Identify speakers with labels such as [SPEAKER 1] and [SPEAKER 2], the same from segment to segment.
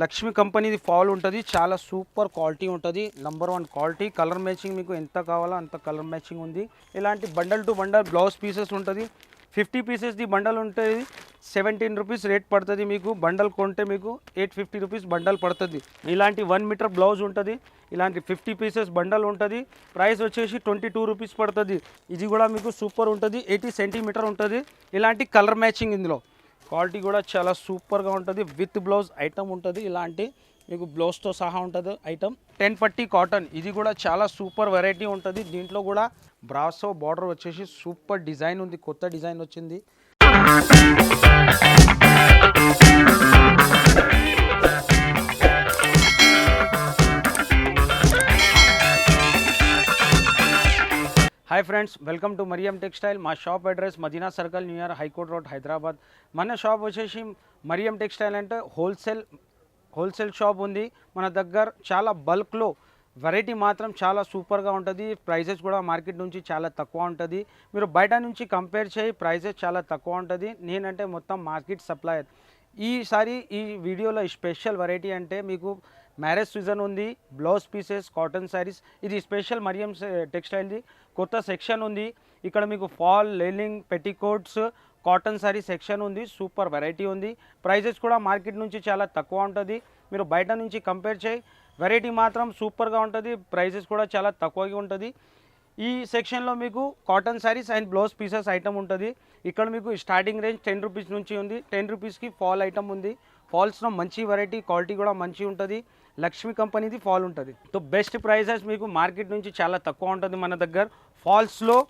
[SPEAKER 1] లక్ష్మి కంపెనీది ఫాల్ ఉంటుంది చాలా సూపర్ క్వాలిటీ ఉంటుంది. Number one quality. Colour matching మీకు ఎంత కావాలో అంత కలర్ మ్యాచింగ్ ఉంది. ఇలాంటి bundle to bundle blouse pieces ఉంటుంది. ఫిఫ్టీ పీసెస్ది బండల్ ఉంటుంది సెవెంటీన్ రూపీస్ రేట్ పడుతుంది మీకు. బండల్ కొంటే మీకు ఎయిట్ ఫిఫ్టీ రూపీస్ బండల్ పడుతుంది. ఇలాంటి వన్ మీటర్ బ్లౌజ్ ఉంటుంది. ఇలాంటి ఫిఫ్టీ పీసెస్ బండల్ ఉంటుంది. ప్రైస్ వచ్చేసి ట్వంటీ టూ రూపీస్ పడుతుంది. ఇది కూడా మీకు సూపర్ ఉంటుంది. ఎయిటీ సెంటీమీటర్ ఉంటుంది. ఇలాంటి కలర్ మ్యాచింగ్ ఇందులో. క్వాలిటీ కూడా చాలా సూపర్గా ఉంటుంది. విత్ బ్లౌజ్ ఐటమ్ ఉంటుంది. ఇలాంటి మీకు బ్లౌజ్తో సహా ఉంటుంది ఐటమ్. టెన్ పట్టి కాటన్. ఇది కూడా చాలా సూపర్ వెరైటీ ఉంటుంది. దీంట్లో కూడా బ్రాసో బార్డర్ వచ్చేసి సూపర్ డిజైన్ ఉంది. కొత్త డిజైన్ వచ్చింది. Hi friends welcome to Mariam textile మా షాప్ అడ్రస్ మదీనా సర్కిల్ న్యూ ఇయర్ హైకోర్ట్ రోడ్ హైదరాబాద్ మన షాప్ వచ్చేసి మరియం టెక్స్టైల్ అంటే హోల్సేల్ హోల్సేల్ షాప్ ఉంది. మన దగ్గర చాలా బల్క్లో వెరైటీ మాత్రం చాలా సూపర్గా ఉంటుంది. ప్రైజెస్ కూడా మార్కెట్ నుంచి చాలా తక్కువ ఉంటుంది. మీరు బయట నుంచి కంపేర్ చేయి ప్రైజెస్ చాలా తక్కువ ఉంటుంది. నేనంటే మొత్తం మార్కెట్ సప్లయర్ ఈసారి ఈ వీడియోలో స్పెషల్ వెరైటీ అంటే మీకు మ్యారేజ్ సీజన్ ఉంది బ్లౌజ్ పీసెస్ కాటన్ శారీస్. ఇది స్పెషల్ మరియం టెక్స్టైల్ది. కొత్త సెక్షన్ ఉంది. ఇక్కడ మీకు ఫాల్ లెలింగ్ పెట్టికోట్స్ కాటన్ శారీ సెక్షన్ ఉంది. సూపర్ వెరైటీ ఉంది. ప్రైజెస్ కూడా మార్కెట్ నుంచి చాలా తక్కువ ఉంటుంది. మీరు బయట నుంచి కంపేర్ చేయి వెరైటీ మాత్రం సూపర్గా ఉంటుంది. ప్రైజెస్ కూడా చాలా తక్కువగా ఉంటుంది. ఈ సెక్షన్లో మీకు cotton saris and blouse pieces item ఉంటుంది. ఇక్కడ మీకు స్టార్టింగ్ రేంజ్ టెన్ రూపీస్ నుంచి ఉంది. టెన్ రూపీస్కి ఫాల్ ఐటమ్ ఉంది. ఫాల్స్లో మంచి వెరైటీ క్వాలిటీ కూడా మంచి ఉంటుంది. లక్ష్మి కంపెనీది ఫాల్ ఉంటుంది. సో బెస్ట్ ప్రైజెస్ మీకు మార్కెట్ నుంచి చాలా తక్కువ ఉంటుంది మన దగ్గర. ఫాల్స్లో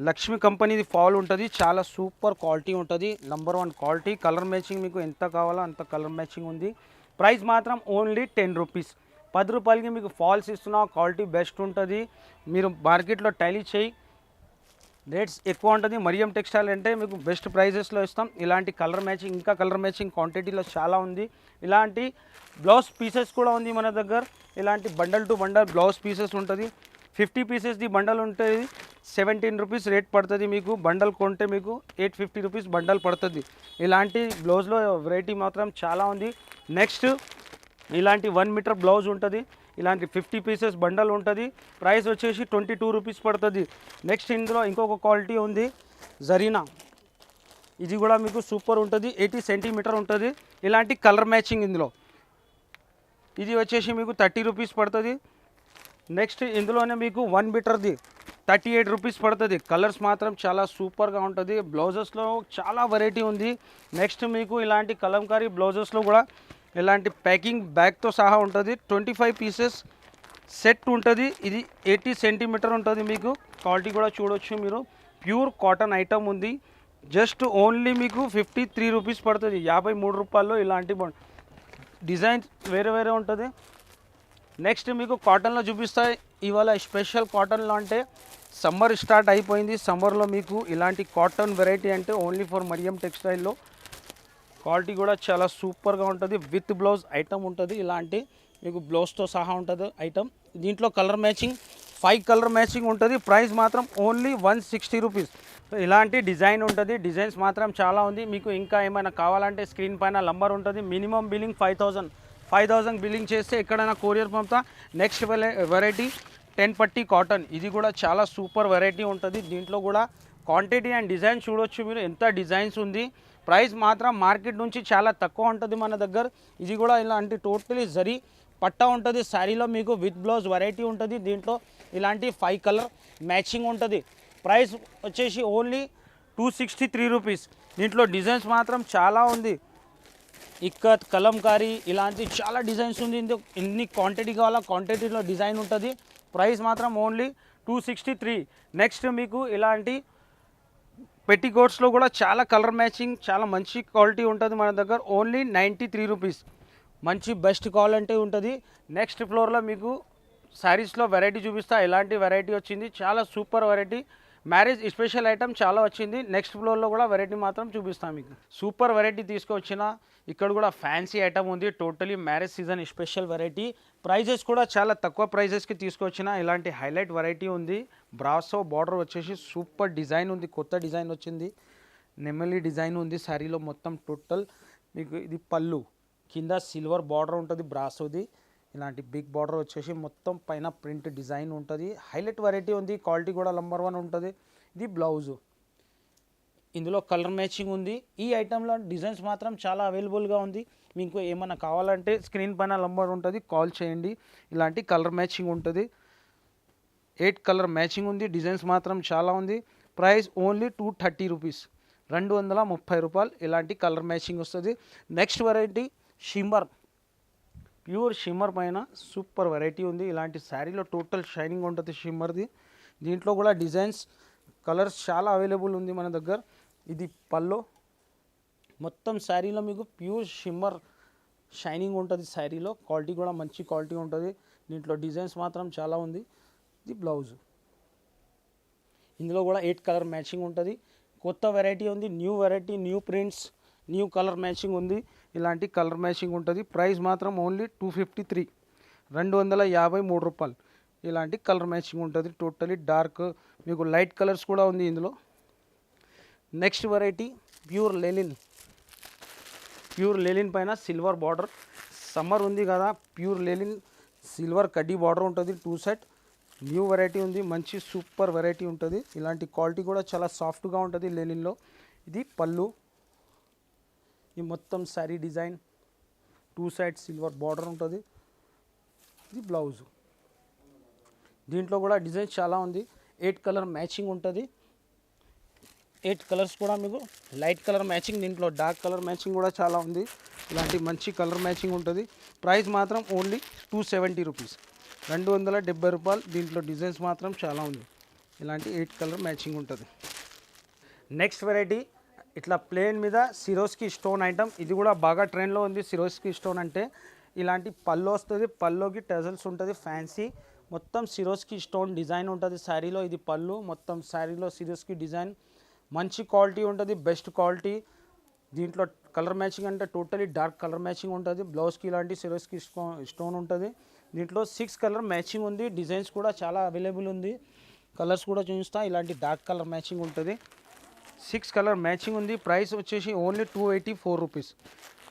[SPEAKER 1] లక్ష్మి కంపెనీది ఫాల్ ఉంటుంది. చాలా సూపర్ క్వాలిటీ ఉంటుంది. Number one quality. Colour matching మీకు ఎంత కావాలో అంత కలర్ మ్యాచింగ్ ఉంది. ప్రైస్ మాత్రం ఓన్లీ టెన్ రూపీస్ పది రూపాయలకి మీకు ఫాల్స్ ఇస్తున్నా. క్వాలిటీ బెస్ట్ ఉంటుంది. మీరు మార్కెట్లో టైలీ చేయి. రేట్స్ ఎక్కువ ఉంటుంది. మరియం టెక్స్టైల్ అంటే మీకు బెస్ట్ ప్రైజెస్లో ఇస్తాం. ఇలాంటి కలర్ మ్యాచింగ్ ఇంకా కలర్ మ్యాచింగ్ క్వాంటిటీలో చాలా ఉంది. ఇలాంటి బ్లౌజ్ పీసెస్ కూడా ఉంది మన దగ్గర. ఇలాంటి bundle to bundle blouse pieces ఉంటుంది. ఫిఫ్టీ పీసెస్ది బండల్ ఉంటుంది సెవెంటీన్ రూపీస్ రేట్ పడుతుంది మీకు. బండల్ కొంటే మీకు ఎయిట్ ఫిఫ్టీ రూపీస్ బండల్ పడుతుంది. ఇలాంటి బ్లౌజ్లో వెరైటీ మాత్రం చాలా ఉంది. నెక్స్ట్ ఇలాంటి వన్ మీటర్ బ్లౌజ్ ఉంటుంది. ఇలాంటి ఫిఫ్టీ పీసెస్ బండల్ ఉంటుంది. ప్రైస్ వచ్చేసి ట్వంటీ టూ రూపీస్ పడుతుంది. నెక్స్ట్ ఇందులో ఇంకొక క్వాలిటీ ఉంది జరీనా. ఇది కూడా మీకు సూపర్ ఉంటుంది ఎయిటీ సెంటీమీటర్ ఉంటుంది. ఇలాంటి కలర్ మ్యాచింగ్ ఇందులో. ఇది వచ్చేసి మీకు థర్టీ రూపీస్ పడుతుంది. నెక్స్ట్ ఇందులోనే మీకు వన్ మీటర్ది థర్టీ ఎయిట్ రూపీస్ పడుతుంది. కలర్స్ మాత్రం చాలా సూపర్గా ఉంటుంది. బ్లౌజెస్లో చాలా వెరైటీ ఉంది. నెక్స్ట్ మీకు ఇలాంటి కలంకారీ బ్లౌజెస్లో కూడా ఇలాంటి ప్యాకింగ్ బ్యాగ్తో సహా ఉంటుంది. ట్వంటీ ఫైవ్ పీసెస్ సెట్ ఉంటుంది. ఇది ఎయిటీ సెంటీమీటర్ ఉంటుంది మీకు. క్వాలిటీ కూడా చూడొచ్చు మీరు. ప్యూర్ కాటన్ ఐటమ్ ఉంది. జస్ట్ ఓన్లీ మీకు ఫిఫ్టీ త్రీ రూపీస్ పడుతుంది. యాభై మూడు రూపాయల్లో ఇలాంటి డిజైన్స్ వేరే వేరే ఉంటుంది. నెక్స్ట్ మీకు కాటన్లో చూపిస్తాయి ఇవాళ స్పెషల్ కాటన్లో అంటే సమ్మర్ స్టార్ట్ అయిపోయింది. సమ్మర్లో మీకు ఇలాంటి కాటన్ వెరైటీ అంటే ఓన్లీ ఫర్ మరియం టెక్స్టైల్లో క్వాలిటీ కూడా చాలా సూపర్గా ఉంటుంది. విత్ బ్లౌజ్ ఐటమ్ ఉంటుంది. ఇలాంటి మీకు బ్లౌజ్తో సహా ఉంటుంది ఐటమ్. దీంట్లో colour matching five colour matching ఉంటుంది. ప్రైస్ మాత్రం ఓన్లీ వన్ సిక్స్టీ రూపీస్. ఇలాంటి డిజైన్ ఉంటుంది. డిజైన్స్ మాత్రం చాలా ఉంది. మీకు ఇంకా ఏమైనా కావాలంటే స్క్రీన్ పైన నంబర్ ఉంటుంది. Minimum billing five thousand. Five thousand billing చేస్తే ఎక్కడైనా కొరియర్ పంపుతా. నెక్స్ట్ వెరైటీ టెన్ పట్టి కాటన్. ఇది కూడా చాలా సూపర్ వెరైటీ ఉంటుంది. దీంట్లో కూడా క్వాంటిటీ అండ్ డిజైన్ చూడొచ్చు మీరు. ఎంత డిజైన్స్ ఉంది. ప్రైస్ మాత్రం మార్కెట్ నుంచి చాలా తక్కువ ఉంటుంది మన దగ్గర. ఇది కూడా ఇలాంటి టోటలీ జరీ పట్టా ఉంటుంది. శారీలో మీకు విత్ బ్లౌజ్ వెరైటీ ఉంటుంది. దీంట్లో ఇలాంటి ఫైవ్ కలర్ మ్యాచింగ్ ఉంటుంది. ప్రైస్ వచ్చేసి only two sixty three rupees దీంట్లో డిజైన్స్ మాత్రం చాలా ఉంది. ఇక్కత్ కలంకారీ ఇలాంటి చాలా డిజైన్స్ ఉంది. ఎన్ని క్వాంటిటీ కావాలా క్వాంటిటీలో డిజైన్ ఉంటుంది. ప్రైస్ మాత్రం only two sixty three next మీకు ఇలాంటి పెట్టికోట్స్లో కూడా చాలా కలర్ మ్యాచింగ్ చాలా మంచి క్వాలిటీ ఉంటుంది మన దగ్గర. ఓన్లీ నైంటీ త్రీ రూపీస్ మంచి బెస్ట్ క్వాలిటీ ఉంటుంది. నెక్స్ట్ ఫ్లోర్లో మీకు శారీస్లో వెరైటీ చూపిస్తా. ఎలాంటి వెరైటీ వచ్చింది? చాలా super variety marriage special item చాలా వచ్చింది. నెక్స్ట్ ఫ్లోర్లో కూడా వెరైటీ మాత్రం చూపిస్తాం మీకు. సూపర్ వెరైటీ తీసుకొచ్చిన. ఇక్కడ కూడా ఫ్యాన్సీ ఐటమ్ ఉంది. Totally marriage season special variety. Prices కూడా చాలా తక్కువ ప్రైజెస్కి తీసుకొచ్చిన. ఇలాంటి హైలైట్ వెరైటీ ఉంది. బ్రాసో బార్డర్ వచ్చేసి సూపర్ డిజైన్ ఉంది. కొత్త డిజైన్ వచ్చింది. నెమలి డిజైన్ ఉంది. శారీలో మొత్తం టోటల్. మీకు ఇది పళ్ళు. కింద సిల్వర్ బార్డర్ ఉంటుంది. బ్రాసోది. ఇలాంటి బిగ్ బార్డర్ వచ్చేసి మొత్తం పైన ప్రింట్ డిజైన్ ఉంటుంది. హైలైట్ వెరైటీ ఉంది. క్వాలిటీ కూడా నంబర్ వన్ ఉంటుంది. ఇది బ్లౌజు. ఇందులో కలర్ మ్యాచింగ్ ఉంది. ఈ ఐటెంలో డిజైన్స్ మాత్రం చాలా అవైలబుల్గా ఉంది. మీకు ఏమైనా కావాలంటే స్క్రీన్ పైన నంబర్ ఉంటుంది. కాల్ చేయండి. ఇలాంటి కలర్ మ్యాచింగ్ ఉంటుంది. ఎయిట్ కలర్ మ్యాచింగ్ ఉంది. డిజైన్స్ మాత్రం చాలా ఉంది. Price only two thirty rupees రెండు వందల ముప్పై రూపాయలు ఇలాంటి కలర్ మ్యాచింగ్ వస్తుంది. Next variety shimmer pure shimmer పైన సూపర్ వెరైటీ ఉంది. ఇలాంటి శారీలో టోటల్ షైనింగ్ ఉంటుంది షిమ్మర్ది. దీంట్లో కూడా డిజైన్స్ కలర్స్ చాలా అవైలబుల్ ఉంది మన దగ్గర. ఇది పల్లో. మొత్తం శారీలో మీకు ప్యూర్ షిమ్మర్ షైనింగ్ ఉంటుంది శారీలో. క్వాలిటీ కూడా మంచి క్వాలిటీ ఉంటుంది. దీంట్లో డిజైన్స్ మాత్రం చాలా ఉంది. ఇది బ్లౌజ్. ఇందులో కూడా ఎయిట్ కలర్ మ్యాచింగ్ ఉంటుంది. కొత్త వెరైటీ ఉంది. New variety new prints new colour matching ఉంది. ఇలాంటి కలర్ మ్యాచింగ్ ఉంటుంది. ప్రైస్ మాత్రం ఓన్లీ టూ ఫిఫ్టీ త్రీ. రెండు వందల యాభై మూడు రూపాయలు. ఇలాంటి కలర్ మ్యాచింగ్ ఉంటుంది. టోటలీ డార్క్ మీకు లైట్ కలర్స్ కూడా ఉంది ఇందులో. Next variety pure linen pure linen పైన సిల్వర్ బార్డర్. సమ్మర్ ఉంది కదా ప్యూర్ లెలిన్ సిల్వర్ కడ్డీ బార్డర్ ఉంటుంది టూ సెట్. న్యూ వెరైటీ ఉంది మంచి సూపర్ వెరైటీ ఉంటుంది. ఇలాంటి క్వాలిటీ కూడా చాలా సాఫ్ట్గా ఉంటుంది లెలిన్లో ఇది పళ్ళు. ఈ మొత్తం sari design two side silver border ఉంటుంది. ఇది బ్లౌజు దీంట్లో కూడా డిజైన్ చాలా ఉంది. ఎయిట్ కలర్ మ్యాచింగ్ ఉంటుంది. ఎయిట్ కలర్స్ కూడా మీకు లైట్ కలర్ మ్యాచింగ్ దీంట్లో డార్క్ కలర్ మ్యాచింగ్ కూడా చాలా ఉంది. ఇలాంటి మంచి కలర్ మ్యాచింగ్ ఉంటుంది. ప్రైస్ మాత్రం ఓన్లీ టూ సెవెంటీ రూపీస్ రెండు వందల డెబ్బై రూపాయలు దీంట్లో డిజైన్స్ మాత్రం చాలా ఉంది. ఇలాంటి ఎయిట్ కలర్ మ్యాచింగ్ ఉంటుంది. నెక్స్ట్ వెరైటీ ఇట్లా ప్లేన్ మీద సిరోస్కి స్టోన్ ఐటమ్. ఇది కూడా బాగా ట్రెండ్లో ఉంది సిరోస్కి స్టోన్ అంటే. ఇలాంటి పళ్ళు వస్తుంది పల్లోకి టెజల్స్ ఉంటుంది ఫ్యాన్సీ. మొత్తం సిరోస్కి స్టోన్ డిజైన్ ఉంటుంది శారీలో. ఇది పళ్ళు మొత్తం శారీలో సిరోస్కి డిజైన్. మంచి క్వాలిటీ ఉంటుంది బెస్ట్ క్వాలిటీ. దీంట్లో కలర్ మ్యాచింగ్ అంటే టోటలీ డార్క్ కలర్ మ్యాచింగ్ ఉంటుంది. బ్లౌజ్కి ఇలాంటి సిరోస్కి స్టోన్ ఉంటుంది. దీంట్లో సిక్స్ కలర్ మ్యాచింగ్ ఉంది. డిజైన్స్ కూడా చాలా అవైలబుల్ ఉంది. కలర్స్ కూడా చూపిస్తా. ఇలాంటి డార్క్ కలర్ మ్యాచింగ్ ఉంటుంది. సిక్స్ కలర్ మ్యాచింగ్ ఉంది. ప్రైస్ వచ్చేసి only two eighty four rupees.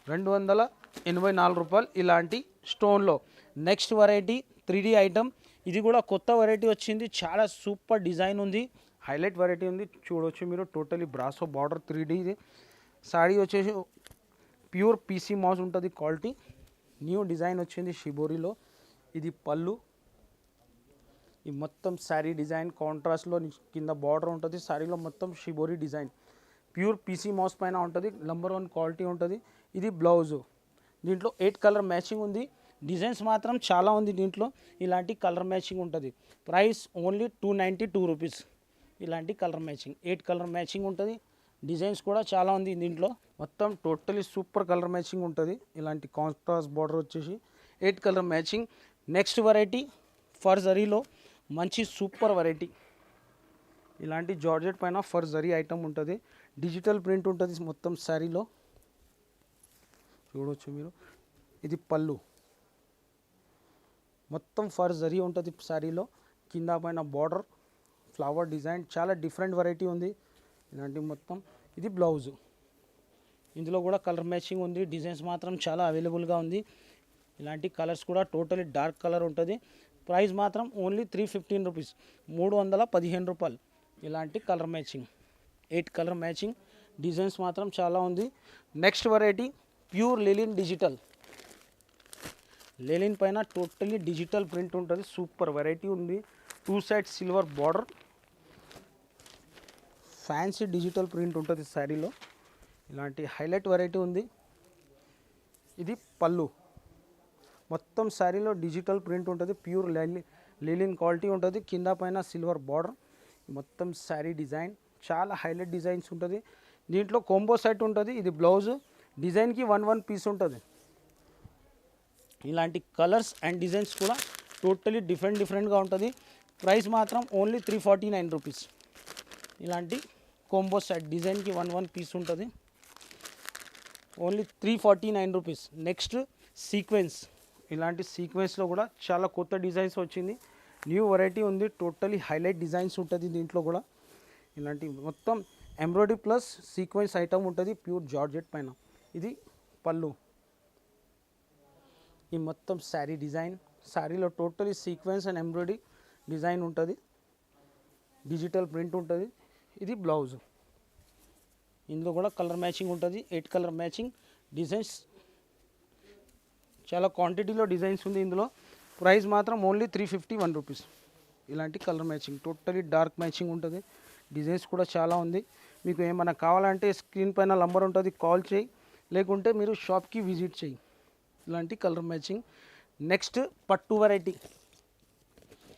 [SPEAKER 1] రెండు వందల ఎనభై నాలుగు రూపాయలు ఇలాంటి స్టోన్లో. Next variety three D item. ఇది కూడా కొత్త వెరైటీ వచ్చింది. చాలా సూపర్ డిజైన్ ఉంది. హైలైట్ వెరైటీ ఉంది. చూడొచ్చు మీరు. Totally brasso border three D saree వచ్చేసి ప్యూర్ పీసీ మాస్ ఉంటుంది క్వాలిటీ. న్యూ డిజైన్ వచ్చింది షిబోరిలో. ఇది పళ్ళు. ఈ మొత్తం శారీ డిజైన్ కాంట్రాస్ట్లో కింద బార్డర్ ఉంటుంది. శారీలో మొత్తం షిబోరీ డిజైన్. ప్యూర్ పీసీ మౌస్ పైన ఉంటుంది. నెంబర్ వన్ క్వాలిటీ ఉంటుంది. ఇది బ్లౌజు. దీంట్లో ఎయిట్ కలర్ మ్యాచింగ్ ఉంది. డిజైన్స్ మాత్రం చాలా ఉంది దీంట్లో. ఇలాంటి కలర్ మ్యాచింగ్ ఉంటుంది. Price only two ninety two rupees. ఇలాంటి colour matching. Eight colour matching ఉంటుంది. డిజైన్స్ కూడా చాలా ఉంది దీంట్లో. మొత్తం టోటలీ సూపర్ కలర్ మ్యాచింగ్ ఉంటుంది. ఇలాంటి కాంట్రాస్ట్ బార్డర్ వచ్చేసి eight colour matching. Next variety for జరీలో. మంచి సూపర్ వెరైటీ ఇలాంటి జార్జెట్ పైన ఫర్ జరీ ఐటమ్ ఉంటుంది. డిజిటల్ ప్రింట్ ఉంటుంది మొత్తం శారీలో. చూడవచ్చు మీరు. ఇది పళ్ళు. మొత్తం ఫర్ జరీ ఉంటుంది శారీలో. కింద పైన బార్డర్ ఫ్లవర్ డిజైన్ చాలా డిఫరెంట్ వెరైటీ ఉంది. ఇలాంటి మొత్తం. ఇది బ్లౌజు ఇందులో కూడా కలర్ మ్యాచింగ్ ఉంది. డిజైన్స్ మాత్రం చాలా అవైలబుల్గా ఉంది. ఇలాంటి కలర్స్ కూడా టోటలీ డార్క్ కలర్ ఉంటుంది. ప్రైస్ మాత్రం ఓన్లీ త్రీ ఫిఫ్టీన్ రూపీస్ మూడు వందల పదిహేను రూపాయలు. ఇలాంటి colour matching eight colour matching. Designs మాత్రం చాలా ఉంది. Next variety pure linen digital. Linen పైన టోటలీ డిజిటల్ ప్రింట్ ఉంటుంది. సూపర్ వెరైటీ ఉంది. Two side silver border. Fancy digital print ఉంటుంది శారీలో ఇలాంటి హైలైట్ వెరైటీ ఉంది. ఇది పళ్ళు. మొత్తం శారీలో డిజిటల్ ప్రింట్ ఉంటుంది ప్యూర్ లీలిన్ క్వాలిటీ ఉంటుంది కింద పైన సిల్వర్ బార్డర్ మొత్తం శారీ డిజైన్ చాలా హైలైట్ డిజైన్స్ ఉంటుంది. దీంట్లో కొంబో సెట్ ఉంటుంది ఇది బ్లౌజ్ డిజైన్కి వన్ వన్ పీస్ ఉంటుంది. ఇలాంటి కలర్స్ అండ్ డిజైన్స్ కూడా టోటలీ డిఫరెంట్ డిఫరెంట్గా ఉంటుంది. ప్రైస్ మాత్రం only three forty nine rupees. ఇలాంటి కోంబో సెట్ డిజైన్కి వన్ వన్ పీస్ ఉంటుంది. Only three forty nine rupees. Next sequence. ఇలాంటి సీక్వెన్స్లో కూడా చాలా కొత్త డిజైన్స్ వచ్చింది. న్యూ వెరైటీ ఉంది. టోటలీ హైలైట్ డిజైన్స్ ఉంటుంది దీంట్లో కూడా. ఇలాంటి మొత్తం ఎంబ్రాయిడరీ ప్లస్ సీక్వెన్స్ ఐటమ్ ఉంటుంది. ప్యూర్ జార్జెట్ పైన. ఇది పళ్ళు. ఈ మొత్తం శారీ డిజైన్ శారీలో totally sequence and embroidery design ఉంటుంది. డిజిటల్ ప్రింట్ ఉంటుంది. ఇది బ్లౌజ్ ఇందులో కూడా కలర్ మ్యాచింగ్ ఉంటుంది. ఎయిట్ కలర్ మ్యాచింగ్ డిజైన్స్ చాలా క్వాంటిటీలో డిజైన్స్ ఉంది ఇందులో. ప్రైస్ మాత్రం only three fifty one rupees ఇలాంటి colour matching totally dark matching ఉంటుంది. డిజైన్స్ కూడా చాలా ఉంది. మీకు ఏమైనా కావాలంటే స్క్రీన్ పైన నంబర్ ఉంటుంది కాల్ చేయి. లేకుంటే మీరు షాప్కి విజిట్ చేయి. ఇలాంటి కలర్ మ్యాచింగ్ నెక్స్ట్ పట్టు వెరైటీ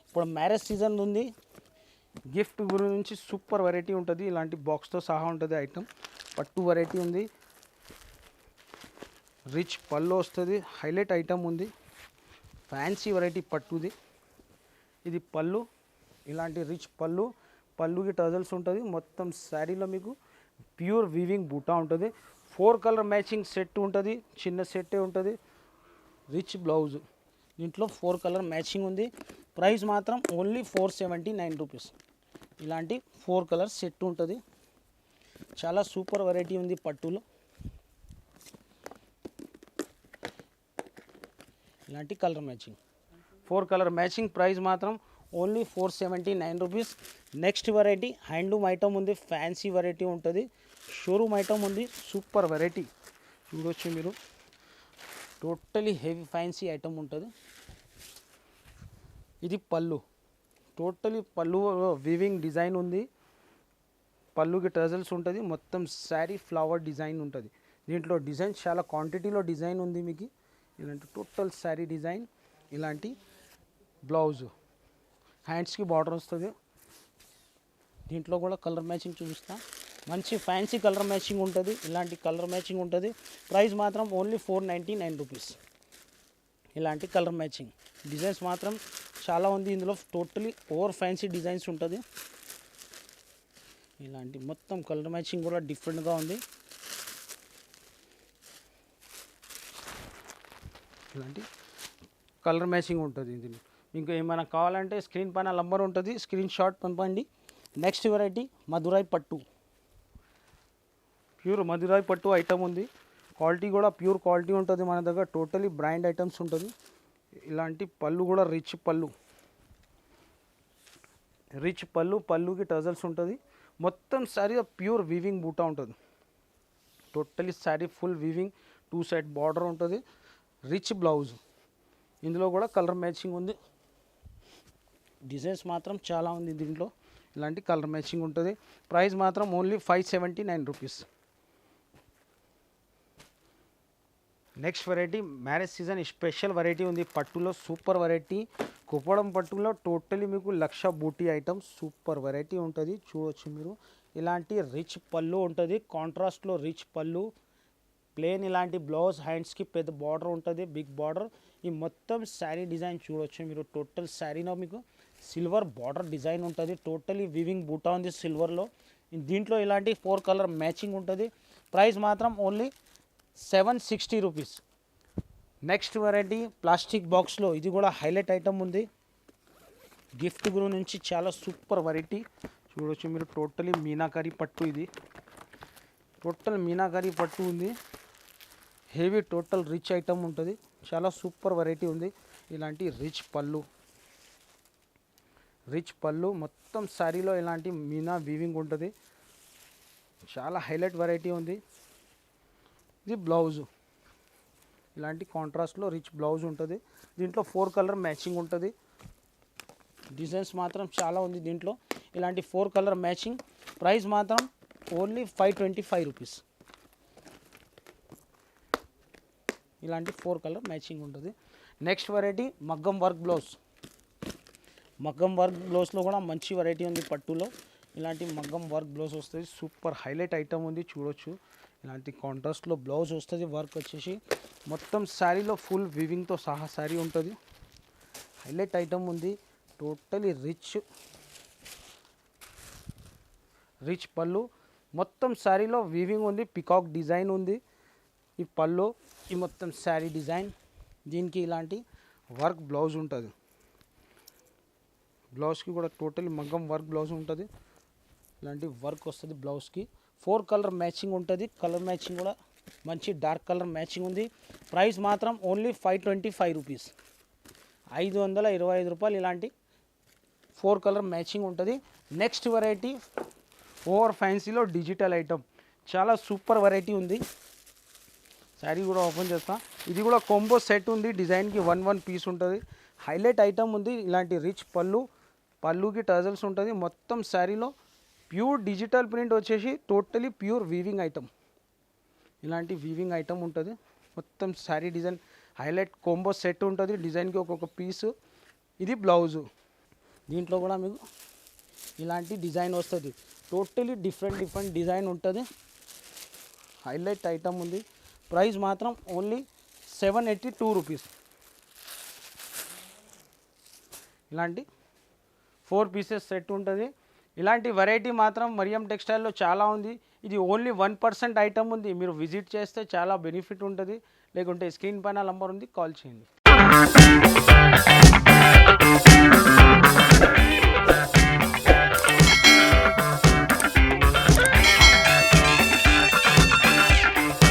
[SPEAKER 1] ఇప్పుడు మ్యారేజ్ సీజన్ ఉంది. గిఫ్ట్ గురించి సూపర్ వెరైటీ ఉంటుంది. ఇలాంటి బాక్స్తో సహా ఉంటుంది ఐటమ్ పట్టు వెరైటీ ఉంది. రిచ్ పళ్ళు వస్తుంది. హైలైట్ ఐటమ్ ఉంది. ఫ్యాన్సీ వెరైటీ పట్టుది. ఇది పళ్ళు. ఇలాంటి రిచ్ పళ్ళు. పళ్ళుకి టజల్స్ ఉంటుంది. మొత్తం శారీలో మీకు ప్యూర్ వీవింగ్ బూటా ఉంటుంది. ఫోర్ కలర్ మ్యాచింగ్ సెట్ ఉంటుంది. చిన్న సెట్టే ఉంటుంది. Rich blouse. దీంట్లో ఫోర్ కలర్ మ్యాచింగ్ ఉంది. ప్రైస్ మాత్రం only four seventy nine rupees. ఇలాంటి ఫోర్ కలర్ సెట్ ఉంటుంది. చాలా సూపర్ వెరైటీ ఉంది పట్టులో. ఇలాంటి colour matching. Four colour matching price మాత్రం only four seventy nine rupees. Next variety handloom item ఉంది ఫ్యాన్సీ వెరైటీ ఉంటుంది షోరూమ్ ఐటమ్ ఉంది సూపర్ వెరైటీ. చూడొచ్చు మీరు. టోటలీ హెవీ ఫ్యాన్సీ ఐటమ్ ఉంటుంది. ఇది పళ్ళు. టోటలీ పళ్ళు వివింగ్ డిజైన్ ఉంది. పళ్ళుకి టజల్స్ ఉంటుంది. మొత్తం శారీ ఫ్లవర్ డిజైన్ ఉంటుంది. దీంట్లో డిజైన్ చాలా క్వాంటిటీలో డిజైన్ ఉంది మీకు. ఇలాంటి టోటల్ శారీ డిజైన్ ఇలాంటి బ్లౌజ్. హ్యాండ్స్కి బార్డర్ వస్తుంది. దీంట్లో కూడా కలర్ మ్యాచింగ్ చూపిస్తా. మంచి ఫ్యాన్సీ కలర్ మ్యాచింగ్ ఉంటుంది. ఇలాంటి కలర్ మ్యాచింగ్ ఉంటుంది. ప్రైస్ మాత్రం only four ninety nine rupees ఇలాంటి కలర్ మ్యాచింగ్ డిజైన్స్ మాత్రం చాలా ఉంది. ఇందులో టోటలీ ఓవర్ ఫ్యాన్సీ డిజైన్స్ ఉంటుంది. ఇలాంటి మొత్తం కలర్ మ్యాచింగ్ కూడా డిఫరెంట్గా ఉంది. ఇలాంటి కలర్ మ్యాచింగ్ ఉంటుంది ఇందులో మీకు ఏమైనా కావాలంటే స్క్రీన్ పైన నంబర్ ఉంటుంది స్క్రీన్ షాట్ పంపండి. నెక్స్ట్ వెరైటీ మధురాయి పట్టు. ప్యూర్ మధురాయి పట్టు ఐటమ్ ఉంది. క్వాలిటీ కూడా ప్యూర్ క్వాలిటీ ఉంటుంది మన దగ్గర. టోటలీ బ్రాండ్ ఐటమ్స్ ఉంటుంది. ఇలాంటి పళ్ళు కూడా రిచ్ పళ్ళు. రిచ్ పళ్ళు పళ్ళుకి టజల్స్ ఉంటుంది. మొత్తం శారీ ప్యూర్ వీవింగ్ బూటా ఉంటుంది. Totally sari full weaving two side border ఉంటుంది. Rich blouse. ఇందులో కూడా కలర్ మ్యాచింగ్ ఉంది. డిజైన్స్ మాత్రం చాలా ఉంది దీంట్లో. ఇలాంటి కలర్ మ్యాచింగ్ ఉంటుంది. ప్రైస్ మాత్రం only five seventy nine rupees. Next variety marriage season special variety ఉంది. పట్టులో సూపర్ వెరైటీ. కుప్పడం పట్టులో టోటలీ మీకు లక్ష బూటీ ఐటమ్ సూపర్ వెరైటీ ఉంటుంది. చూడొచ్చు మీరు. ఇలాంటి రిచ్ పళ్ళు ఉంటుంది. కాంట్రాస్ట్లో రిచ్ పళ్ళు ప్లేన్ ఇలాంటి బ్లౌజ్ హ్యాండ్స్కి పెద్ద బార్డర్ ఉంటుంది బిగ్ బార్డర్ ఈ మొత్తం శారీ డిజైన్ చూడొచ్చు మీరు. టోటల్ శారీలో మీకు సిల్వర్ బార్డర్ డిజైన్ ఉంటుంది. టోటలీ వివింగ్ బూటా ఉంది సిల్వర్లో దీంట్లో ఇలాంటి ఫోర్ కలర్ మ్యాచింగ్ ఉంటుంది. ప్రైస్ మాత్రం only seven sixty rupees next variety plastic బాక్స్లో ఇది కూడా హైలైట్ ఐటమ్ ఉంది. గిఫ్ట్ గురు నుంచి చాలా సూపర్ వెరైటీ చూడొచ్చు మీరు. టోటలీ మీనాకరీ పట్టు ఇది. టోటల్ మీనాకరీ పట్టు ఉంది. హెవీ టోటల్ రిచ్ ఐటమ్ ఉంటుంది. చాలా సూపర్ వెరైటీ ఉంది. ఇలాంటి రిచ్ పళ్ళు. రిచ్ పళ్ళు మొత్తం శారీలో ఇలాంటి మీనా వీవింగ్ ఉంటుంది. చాలా హైలైట్ వెరైటీ ఉంది. ఇది బ్లౌజు. ఇలాంటి కాంట్రాస్ట్లో రిచ్ బ్లౌజ్ ఉంటుంది. దీంట్లో ఫోర్ కలర్ మ్యాచింగ్ ఉంటుంది. డిజైన్స్ మాత్రం చాలా ఉంది దీంట్లో. ఇలాంటి ఫోర్ కలర్ మ్యాచింగ్. ప్రైస్ మాత్రం only five twenty five rupees. ఇలాంటి ఫోర్ కలర్ మ్యాచింగ్ ఉంటుంది. నెక్స్ట్ వెరైటీ మగ్గం వర్క్ బ్లౌజ్. మగ్గం వర్క్ బ్లౌజ్లో కూడా మంచి వెరైటీ ఉంది పట్టులో. ఇలాంటి మగ్గం వర్క్ బ్లౌజ్ వస్తుంది. సూపర్ హైలైట్ ఐటమ్ ఉంది చూడొచ్చు. ఇలాంటి కాంట్రాస్ట్లో బ్లౌజ్ వస్తుంది వర్క్ వచ్చేసి. మొత్తం శారీలో ఫుల్ వివింగ్తో సహా శారీ ఉంటుంది. హైలైట్ ఐటమ్ ఉంది. టోటలీ రిచ్ రిచ్ పళ్ళు. మొత్తం శారీలో వీవింగ్ ఉంది పికాక్ డిజైన్ ఉంది. ఈ పళ్ళు ఈ మొత్తం శారీ డిజైన్ దీనికి ఇలాంటి వర్క్ బ్లౌజ్ ఉంటుంది. బ్లౌజ్కి కూడా టోటల్ మగ్గం వర్క్ బ్లౌజ్ ఉంటుంది. ఇలాంటి వర్క్ వస్తుంది బ్లౌజ్కి. ఫోర్ కలర్ మ్యాచింగ్ ఉంటుంది. కలర్ మ్యాచింగ్ కూడా మంచి డార్క్ కలర్ మ్యాచింగ్ ఉంది. ప్రైస్ మాత్రం only five twenty five rupees. ఐదు వందల ఇరవై ఐదు రూపాయలు ఇలాంటి ఫోర్ కలర్ మ్యాచింగ్ ఉంటుంది. నెక్స్ట్ వెరైటీ ఓవర్ ఫ్యాన్సీలో డిజిటల్ ఐటమ్. చాలా సూపర్ వెరైటీ ఉంది. శారీ కూడా ఓపెన్ చేస్తా. ఇది కూడా కొంబో సెట్ ఉంది. డిజైన్కి వన్ వన్ పీస్ ఉంటుంది. హైలైట్ ఐటమ్ ఉంది. ఇలాంటి రిచ్ పళ్ళు పళ్ళుకి టజల్స్ ఉంటుంది. మొత్తం శారీలో ప్యూర్ డిజిటల్ ప్రింట్ వచ్చేసి టోటలీ ప్యూర్ వీవింగ్ ఐటమ్ ఇలాంటి వీవింగ్ ఐటమ్ ఉంటుంది. మొత్తం sari design highlight combo set ఉంటుంది. డిజైన్కి ఒక్కొక్క పీసు ఇది బ్లౌజు దీంట్లో కూడా మీకు ఇలాంటి డిజైన్ వస్తుంది. టోటలీ డిఫరెంట్ డిఫరెంట్ డిజైన్ ఉంటుంది. హైలైట్ ఐటమ్ ఉంది. ప్రైస్ మాత్రం only seven eighty two rupees. ఇలాంటి ఫోర్ పీసెస్ సెట్ ఉంటుంది. ఇలాంటి వెరైటీ మాత్రం మరియం టెక్స్టైల్లో చాలా ఉంది. ఇది ఓన్లీ వన్ పర్సెంట్ ఐటమ్ ఉంది. మీరు విజిట్ చేస్తే చాలా బెనిఫిట్ ఉంటుంది. లేకుంటే స్క్రీన్ పైన నంబర్ ఉంది. కాల్ చేయండి.